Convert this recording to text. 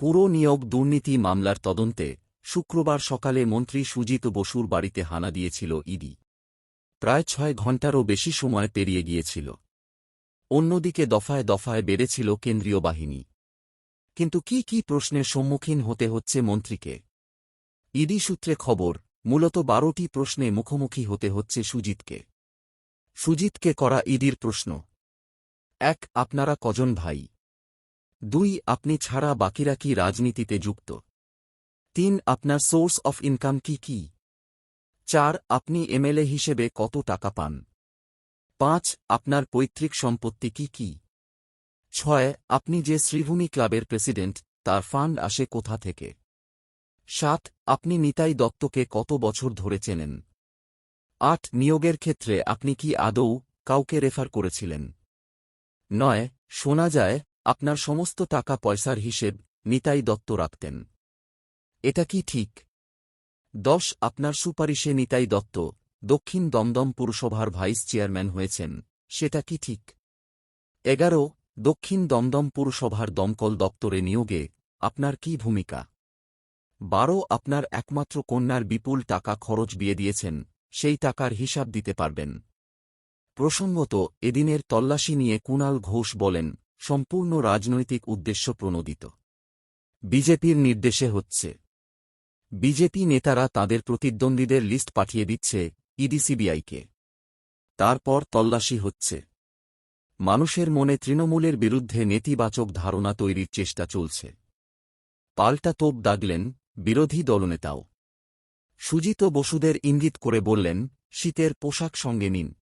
পুরো নিয়োগ দুর্নীতি মামলার তদন্তে শুক্রবার সকালে মন্ত্রী সুজিত বসুর বাড়িতে হানা দিয়েছিল ইডি। প্রায় ছয় ঘণ্টারও বেশি সময় পেরিয়ে গিয়েছিল। অন্যদিকে দফায় দফায় বেড়েছিল কেন্দ্রীয় বাহিনী। কিন্তু কি কি প্রশ্নের সম্মুখীন হতে হচ্ছে মন্ত্রীকে? ইডি সূত্রে খবর, মূলত বারোটি প্রশ্নে মুখোমুখি হতে হচ্ছে সুজিতকে। সুজিতকে করা ইডির প্রশ্ন। এক, আপনারা কজন ভাই? দুই, আপনি ছাড়া বাকিরা কি রাজনীতিতে যুক্ত? তিন, আপনার সোর্স অফ ইনকাম কি কি? চার, আপনি এমএলএ হিসেবে কত টাকা পান? পাঁচ, আপনার পৈতৃক সম্পত্তি কি কি? ছয়, আপনি যে শ্রীভূমি ক্লাবের প্রেসিডেন্ট, তার ফান্ড আসে কোথা থেকে? সাত, আপনি নিতাই দত্তকে কত বছর ধরে চেনেন? আট, নিয়োগের ক্ষেত্রে আপনি কি আদৌ কাউকে রেফার করেছিলেন? নয়, শোনা যায় আপনার সমস্ত টাকা পয়সার হিসেব নিতাই দত্ত রাখতেন। এটা কি ঠিক? দশ, আপনার সুপারিশে নিতাই দত্ত, দক্ষিণ দমদম পুরসভার ভাইস চেয়ারম্যান হয়েছেন, সেটা কি ঠিক? এগারো, দক্ষিণ দমদম পুরসভার দমকল দপ্তরে নিয়োগে আপনার কি ভূমিকা? বারো, আপনার একমাত্র কন্যার বিপুল টাকা খরচ বিয়ে দিয়েছেন, সেই টাকার হিসাব দিতে পারবেন। প্রসঙ্গত, এদিনের তল্লাশি নিয়ে কুণাল ঘোষ বলেন সম্পূর্ণ রাজনৈতিক উদ্দেশ্য প্রণোদিত। বিজেপির নির্দেশে হচ্ছে। বিজেপি নেতারা তাদের প্রতিদ্বন্দ্বীদের লিস্ট পাঠিয়ে দিচ্ছে ইডিসিবিআইকে তারপর তল্লাশি হচ্ছে। মানুষের মনে তৃণমূলের বিরুদ্ধে নেতিবাচক ধারণা তৈরির চেষ্টা চলছে। পাল্টা তোপ দাগলেন বিরোধী দলনেতাও। সুজিত বসুদের ইঙ্গিত করে বললেন, শীতের পোশাক সঙ্গে নিন।